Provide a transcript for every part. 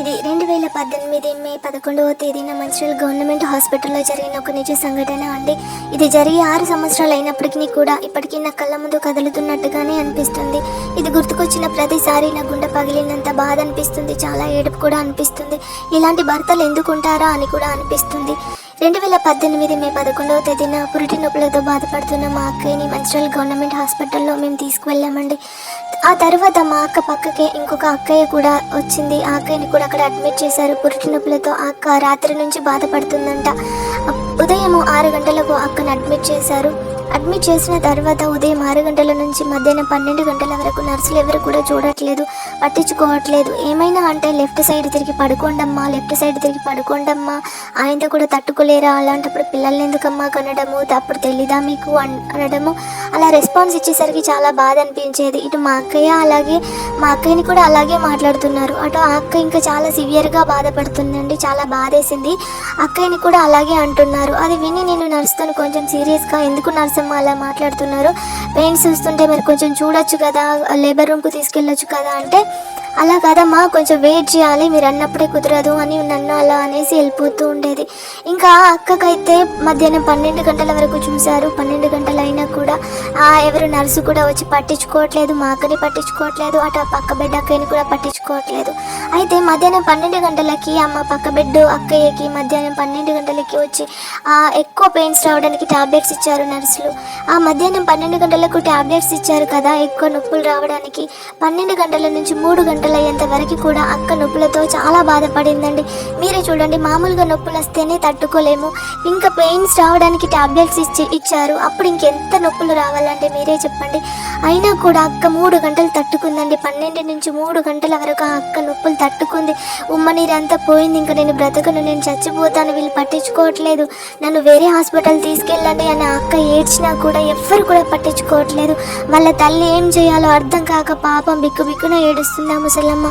ఇది రెండు వేల పద్దెనిమిది మే పదకొండవ తేదీన మంచిర్యాల గవర్నమెంట్ హాస్పిటల్లో జరిగిన ఒక నిజ సంఘటన అండి. ఇది జరిగి ఆరు సంవత్సరాలు అయినప్పటికీ కూడా ఇప్పటికీ నా కళ్ళ ముందు కదులుతున్నట్టుగానే అనిపిస్తుంది. ఇది గుర్తుకొచ్చిన ప్రతిసారి నా గుండె పగిలినంత బాధ అనిపిస్తుంది. చాలా ఏడుపు కూడా అనిపిస్తుంది. ఇలాంటి భర్తలు ఎందుకుంటారా అని కూడా అనిపిస్తుంది. రెండు వేల పద్దెనిమిది మే పదకొండవ తేదీన పురిటి నొప్పులతో బాధపడుతున్న మా అక్కయ్యని మంచిర్యాల గవర్నమెంట్ హాస్పిటల్లో మేము తీసుకువెళ్ళామండి. ఆ తర్వాత మా అక్క పక్కకే ఇంకొక అక్కయ్య కూడా వచ్చింది. ఆ అక్కయ్యని కూడా అక్కడ అడ్మిట్ చేశారు. పురిటి నొప్పులతో ఆ అక్క రాత్రి నుంచి బాధపడుతుందంట. ఉదయం ఆరు గంటలకు అక్కను అడ్మిట్ చేశారు. అడ్మిట్ చేసిన తర్వాత ఉదయం ఆరు గంటల నుంచి మధ్యాహ్నం పన్నెండు గంటల వరకు నర్సులు ఎవరు కూడా చూడట్లేదు పట్టించుకోవట్లేదు. ఏమైనా అంటే లెఫ్ట్ సైడ్ తిరిగి పడుకోండమ్మా లెఫ్ట్ సైడ్ తిరిగి పడుకోండమ్మా. ఆయనతో కూడా తట్టుకోలేరా? అలాంటప్పుడు పిల్లల్ని ఎందుకమ్మా కనడము? అప్పుడు తెలీదా మీకు? అన్- అనడము? అలా రెస్పాన్స్ ఇచ్చేసరికి చాలా బాధ అనిపించేది. ఇటు మా అక్కయ్య అలాగే మా అక్కయ్యని కూడా అలాగే మాట్లాడుతున్నారు. అటు ఆ అక్క ఇంకా చాలా సివియర్గా బాధపడుతుందండి చాలా బాధేసింది. అక్కయ్యని కూడా అలాగే అంటున్నారు. అది విని నేను నర్సుతో కొంచెం సీరియస్గా ఎందుకు కోసం అలా మాట్లాడుతున్నారు. పెయిన్స్ చూస్తుంటే మీరు కొంచెం చూడొచ్చు కదా లేబర్ రూమ్కు తీసుకెళ్ళొచ్చు కదా అంటే అలా కాదమ్మా కొంచెం వెయిట్ చేయాలి మీరు అన్నప్పుడే కుదరదు అని నన్ను అలా అనేసి వెళ్ళిపోతూ ఉండేది. ఇంకా అక్కకైతే మధ్యాహ్నం పన్నెండు గంటల వరకు చూశారు. పన్నెండు గంటలు అయినా కూడా ఆ ఎవరు నర్సు కూడా వచ్చి పట్టించుకోవట్లేదు మా అక్కని పట్టించుకోవట్లేదు అటు ఆ పక్క బెడ్ అక్కని కూడా పట్టించుకోవట్లేదు. అయితే మధ్యాహ్నం పన్నెండు గంటలకి అమ్మ పక్క బెడ్ అక్కయ్యకి మధ్యాహ్నం పన్నెండు గంటలకి వచ్చి ఆ ఎక్కువ పెయిన్స్ రావడానికి టాబ్లెట్స్ ఇచ్చారు నర్సులు. ఆ మధ్యాహ్నం పన్నెండు గంటలకు టాబ్లెట్స్ ఇచ్చారు కదా ఎక్కువ నొప్పులు రావడానికి పన్నెండు గంటల నుంచి మూడు గంటలు అయ్యేంత వరకు కూడా అక్క నొప్పులతో చాలా బాధపడిందండి. మీరే చూడండి మామూలుగా నొప్పులు వస్తేనే తట్టుకోలేము. ఇంకా పెయిన్స్ రావడానికి ట్యాబ్లెట్స్ ఇచ్చి ఇచ్చారు. అప్పుడు ఇంకెంత నొప్పులు రావాలంటే మీరే చెప్పండి. అయినా కూడా అక్క మూడు గంటలు తట్టుకుందండి. పన్నెండు నుంచి మూడు గంటల వరకు ఆ అక్క నొప్పులు తట్టుకుంది. ఉమ్మ అంతా పోయింది. ఇంకా నేను బ్రతకను నేను చచ్చిపోతాను. వీళ్ళు పట్టించుకోవట్లేదు. నన్ను వేరే హాస్పిటల్ తీసుకెళ్ళండి అని అక్క ఏడ్చినా కూడా ఎవ్వరు కూడా పట్టించుకోవట్లేదు. వాళ్ళ తల్లి ఏం చేయాలో అర్థం కాక పాపం బిక్కు బిక్కున ఏడుస్తున్నాము. ఆ ముసలమ్మ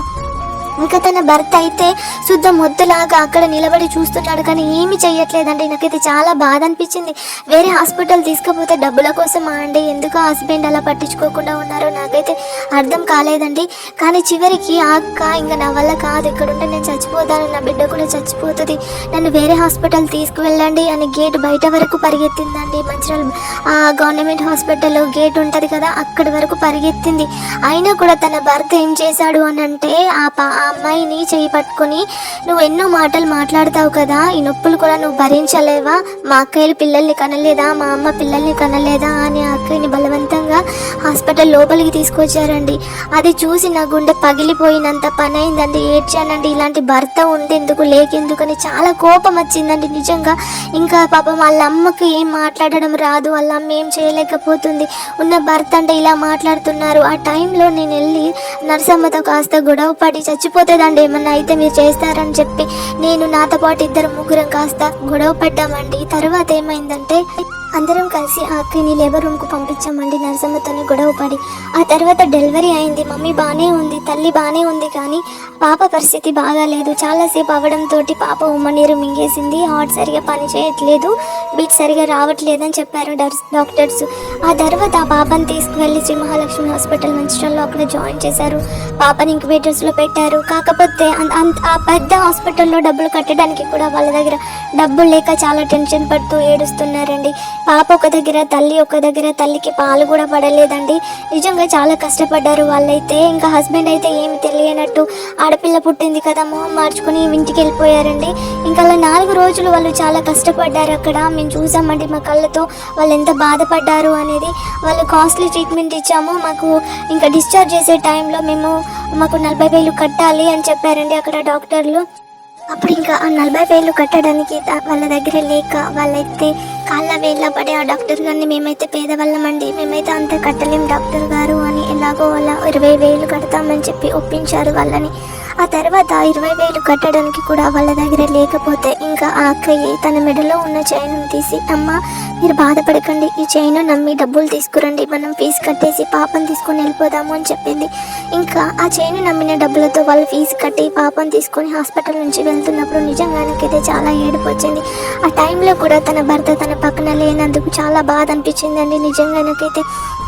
ఇంకా తన భర్త అయితే శుద్ధ మొద్దులాగా అక్కడ నిలబడి చూస్తున్నాడు కానీ ఏమి చేయట్లేదండి నాకైతే చాలా బాధ అనిపించింది. వేరే హాస్పిటల్ తీసుకుపోతే డబ్బుల కోసమా అండి? ఎందుకు హస్బెండ్ అలా పట్టించుకోకుండా ఉన్నారో నాకైతే అర్థం కాలేదండి. కానీ చివరికి ఆ అక్క ఇంకా నా వల్ల కాదు. ఇక్కడ ఉంటే నేను చచ్చిపోతాను. నా బిడ్డ కూడా చచ్చిపోతుంది. నన్ను వేరే హాస్పిటల్ తీసుకువెళ్ళండి అని గేట్ బయట వరకు పరిగెత్తిందండి. మంచిర్యాల ఆ గవర్నమెంట్ హాస్పిటల్ గేట్ ఉంటుంది కదా అక్కడి వరకు పరిగెత్తింది. అయినా కూడా తన భర్త ఏం చేశాడు అని అంటే ఆ పా ఆ అమ్మాయిని చేయి పట్టుకొని నువ్వు ఎన్నో మాటలు మాట్లాడతావు కదా ఈ నొప్పులు కూడా నువ్వు భరించలేవా? మా అక్కయ్యలు పిల్లల్ని కనలేదా? మా అమ్మ పిల్లల్ని కనలేదా? అని ఆ అక్కయ్యని బలవంతంగా హాస్పిటల్ లోపలికి తీసుకొచ్చారండి. అది చూసి నా గుండె పగిలిపోయినంత పని అయిందండి ఏడ్చానండి. ఇలాంటి భర్త ఉండేందుకు లేకెందుకని చాలా కోపం వచ్చిందండి. నిజంగా ఇంకా పాపం వాళ్ళ అమ్మకి ఏం మాట్లాడడం రాదు. వాళ్ళ అమ్మ ఏం చేయలేకపోతుంది. ఉన్న భర్త అంటే ఇలా మాట్లాడుతున్నారు. ఆ టైంలో నేను వెళ్ళి నర్సమ్మతో కాస్త గొడవ పడి పోతుందండి ఏమన్నా అయితే మీరు చేస్తారని చెప్పి నేను నాతో పాటు ఇద్దరు ముగ్గురం కాస్త గొడవ పడ్డామండి. తర్వాత ఏమైందంటే అందరం కలిసి ఆ అక్కని లేబర్ రూమ్కు పంపించామండి. నరసమ్మతోనే గొడవ పడి. ఆ తర్వాత డెలివరీ అయింది. మమ్మీ బాగానే ఉంది తల్లి బాగానే ఉంది కానీ పాప పరిస్థితి బాగాలేదు. చాలాసేపు అవ్వడంతో పాప ఉమ్మనీరు మింగేసింది. హార్ట్ సరిగా పని చేయట్లేదు బీట్ సరిగా రావట్లేదని చెప్పారు డర్స్- డాక్టర్స్. ఆ తర్వాత ఆ పాపని తీసుకువెళ్ళి శ్రీ మహాలక్ష్మి హాస్పిటల్ మంచిర్యాలలో అక్కడ జాయిన్ చేశారు. పాపని ఇంక్యుబేటర్స్లో పెట్టారు. కాకపోతే అంత ఆ పెద్ద హాస్పిటల్లో డబ్బులు కట్టడానికి కూడా వాళ్ళ దగ్గర డబ్బులు లేక చాలా టెన్షన్ పడుతూ ఏడుస్తున్నారండి. పాప ఒక దగ్గర తల్లి ఒక దగ్గర తల్లికి పాలు కూడా పడలేదండి. నిజంగా చాలా కష్టపడ్డారు వాళ్ళైతే. ఇంకా హస్బెండ్ అయితే ఏమి తెలియనట్టు ఆడపిల్ల పుట్టింది కదా మొహం మార్చుకుని ఇంటికి వెళ్ళిపోయారండి. ఇంకా అలా నాలుగు రోజులు వాళ్ళు చాలా కష్టపడ్డారు అక్కడ. మేము చూసామండి మా కళ్ళతో వాళ్ళు ఎంత బాధపడ్డారు అనేది. వాళ్ళు కాస్ట్లీ ట్రీట్మెంట్ ఇచ్చాము. మాకు ఇంకా డిశ్చార్జ్ చేసే టైంలో మేము మాకు నలభై వేలు కట్టాలి అని చెప్పారండి అక్కడ డాక్టర్లు. అప్పుడు ఇంకా ఆ నలభై వేలు కట్టడానికి వాళ్ళ దగ్గర లేక వాళ్ళైతే కాళ్ళ వేళ్ళ పడే ఆ డాక్టర్ గారిని మేమైతే పేదవాళ్ళమండి. మేమైతే అంత కట్టలేం డాక్టర్ గారు అని ఎలాగో అలా ఇరవై వేలు కడతామని చెప్పి ఒప్పించారు వాళ్ళని. ఆ తర్వాత ఇరవై వేలు కట్టడానికి కూడా వాళ్ళ దగ్గర లేకపోతే ఇంకా ఆ అక్కయ్య తన మెడలో ఉన్న చైన్ తీసి అమ్మ మీరు బాధపడకండి. ఈ చైన్ నమ్మి డబ్బులు తీసుకురండి. మనం ఫీజు కట్టేసి పాపం తీసుకొని వెళ్ళిపోదాము అని చెప్పింది. ఇంకా ఆ చైన్ నమ్మిన డబ్బులతో వాళ్ళు ఫీజు కట్టి పాపం తీసుకొని హాస్పిటల్ నుంచి వెళ్తున్నప్పుడు నిజంగా నాకైతే చాలా ఏడుపు వచ్చింది. ఆ టైంలో కూడా తన భర్త తన పక్కన లేనందుకు చాలా బాధ అనిపించిందండి. నిజంగా నాకైతే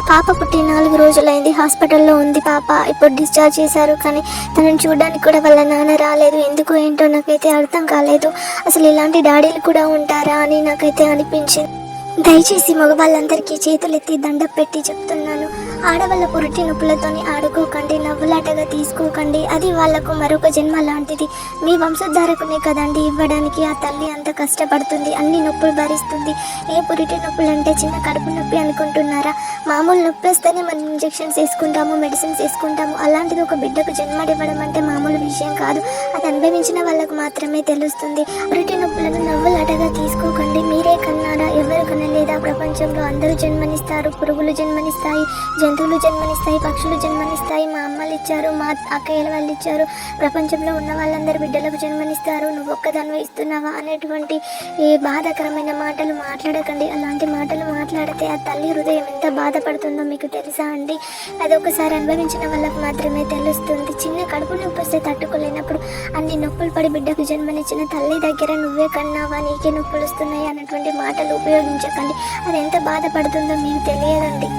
పాప పుట్టి నాలుగు రోజులైంది. హాస్పిటల్లో ఉంది పాప. ఇప్పుడు డిశ్చార్జ్ చేశారు కానీ తనని చూడడానికి చూడడానికి కూడా వాళ్ళ నాన్న రాలేదు. ఎందుకు ఏంటో నాకైతే అర్థం కాలేదు. అసలు ఇలాంటి డాడీలు కూడా ఉంటారా అని నాకైతే అనిపించింది. దయచేసి మగవాళ్ళందరికీ చేతులెత్తి దండ పెట్టి చెప్తున్నాను. ఆడవాళ్ళ పురిటి నొప్పులతోని ఆడుకోకండి నవ్వులాటగా తీసుకోకండి. అది వాళ్ళకు మరొక జన్మ లాంటిది. మీ వంశధారకునే కదండి ఇవ్వడానికి ఆ తల్లి అంత కష్టపడుతుంది అన్ని నొప్పులు భరిస్తుంది. ఏ పురిటి నొప్పులు అంటే చిన్న కడుపు నొప్పి అనుకుంటున్నారా? మామూలు నొప్పి వస్తేనే మనం ఇంజెక్షన్స్ వేసుకుంటాము మెడిసిన్స్ వేసుకుంటాము. అలాంటిది ఒక బిడ్డకు జన్మడివ్వడం అంటే మామూలు విషయం కాదు. అది అనుభవించిన వాళ్ళకు మాత్రమే తెలుస్తుంది. పురిటి నొప్పులను నవ్వులాటగా తీసుకోకండి. మీరే కన్నారా? ఎవరు కనలేదా? ప్రపంచంలో అందరూ జన్మనిస్తారు పురుగులు జన్మనిస్తాయి జంతువులు జన్మనిస్తాయి పక్షులు జన్మనిస్తాయి. మా అమ్మలు ఇచ్చారు మా అక్కయ్యల వాళ్ళు ఇచ్చారు. ప్రపంచంలో ఉన్న వాళ్ళందరూ బిడ్డలకు జన్మనిస్తారు. నువ్వు ఒక్కదానివే ఇస్తున్నావా అనేటువంటి ఈ బాధాకరమైన మాటలు మాట్లాడకండి. అలాంటి మాటలు మాట్లాడితే ఆ తల్లి హృదయం ఎంత బాధపడుతుందో మీకు తెలుసా అండి? అది ఒకసారి అనుభవించిన వాళ్ళకు మాత్రమే తెలుస్తుంది. చిన్న కడుపు నొప్పి వస్తే తట్టుకోలేనప్పుడు అన్ని నొప్పులు పడి బిడ్డకు జన్మనిచ్చిన తల్లి దగ్గర నువ్వే కన్నావా? నీకే నొప్పులు వస్తున్నాయి? అన్నటువంటి మాటలు ఉపయోగించకండి. అది ఎంత బాధపడుతుందో మీకు తెలియదండి.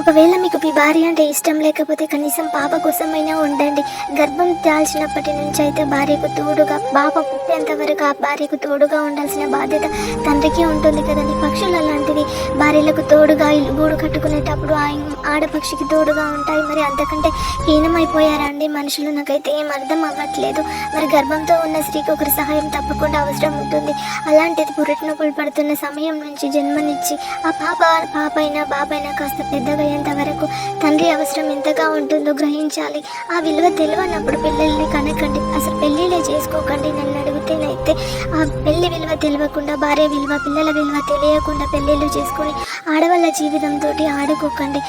ఒకవేళ మీకు మీ భార్య అంటే ఇష్టం లేకపోతే కనీసం పాప కోసమైనా ఉండండి. గర్భం దాల్చినప్పటి నుంచి అయితే భార్యకు తోడుగా పాప పుట్టేంత వరకు ఆ భార్యకు తోడుగా ఉండాల్సిన బాధ్యత తండ్రికి ఉంటుంది కదండి. పక్షులు అలాంటివి భార్యలకు తోడుగా ఇల్లు గూడు కట్టుకునేటప్పుడు ఆ ఆడపక్షికి తోడుగా ఉంటాయి. మరి అంతకంటే హీనమైపోయారా అండి మనుషులు. నాకైతే ఏం అర్థం అవ్వట్లేదు. మరి గర్భంతో ఉన్న స్త్రీకి ఒకరి సహాయం తప్పకుండా అవసరం ఉంటుంది. అలాంటిది పురుటినొప్పులు పడుతున్న సమయం నుంచి జన్మనిచ్చి ఆ పాప పాప అయినా బాబైనా కాస్త పెద్దగా అయ్యేంత వరకు తండ్రి అవసరం ఎంతగా ఉంటుందో గ్రహించాలి. ఆ విలువ తెలియనప్పుడు పిల్లల్ని కనకండి. అసలు పెళ్ళిళ్ళే చేసుకోకండి నన్ను అడిగితేనైతే ఆ పెళ్ళి విలువ తెలియకుండా భార్య విలువ పిల్లల విలువ తెలియకుండా పెళ్ళిళ్ళు చేసుకొని ఆడవాళ్ళ జీవితంతో ఆడుకోకండి.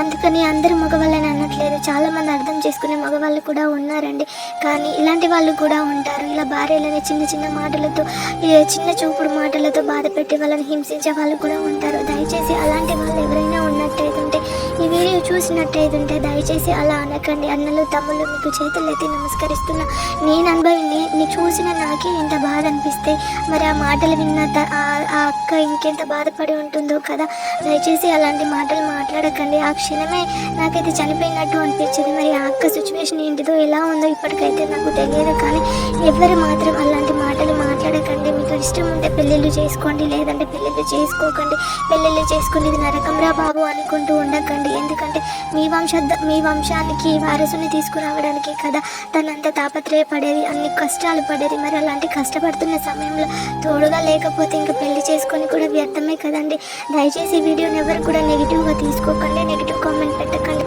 అందుకని అందరూ మగవాళ్ళని అనట్లేదు. చాలామంది అర్థం చేసుకునే మగవాళ్ళు కూడా ఉన్నారండి. కానీ ఇలాంటి వాళ్ళు కూడా ఉంటారు. ఇలా భార్యలని చిన్న చిన్న మాటలతో చిన్న చూపుడు మాటలతో బాధ పెట్టి వాళ్ళని హింసించే వాళ్ళు కూడా ఉంటారు. దయచేసి అలాంటి వాళ్ళు ఎవరైనా చూసినట్టయితుంటే దయచేసి అలా అనకండి. అన్నలు తమ్ముళ్ళు మీకు చేతులు ఎత్తి నమస్కరిస్తున్నా. నేను అనుభవి నీ చూసిన నాకే ఎంత బాధ అనిపిస్తే మరి ఆ మాటలు విన్న ఆ- ఆ అక్క ఇంకెంత బాధపడి ఉంటుందో కదా. దయచేసి అలాంటి మాటలు మాట్లాడకండి. ఆ క్షణమే నాకైతే చనిపోయినట్టు అనిపించింది. మరి ఆ అక్క సిచ్యువేషన్ ఏంటిదో ఎలా ఉందో ఇప్పటికైతే నాకు తెలియదు కానీ ఎవరు మాత్రం అలాంటి మాటలు మాట్లాడకండి. మీకు ఇష్టం ఉంటే పెళ్ళిళ్ళు చేసుకోండి లేదంటే పెళ్ళిళ్ళు చేసుకోకండి. పెళ్ళిళ్ళు చేసుకుని ఇది నరకంరా బాబు అనుకుంటూ ఉండకండి. ఎందుకంటే మీ వంశ మీ వంశానికి వారసుని తీసుకురావడానికి కదా తనంత తాపత్రయపడేది అన్ని కష్టాలు పడేది. మరి అలాంటి కష్టపడుతున్న సమయంలో తోడుగా లేకపోతే ఇంకా పెళ్ళి చేసుకొని కూడా వ్యర్థమే కదండి. దయచేసి వీడియోని ఎవరు కూడా నెగిటివ్గా తీసుకోకండి నెగిటివ్ కామెంట్ పెట్టకండి.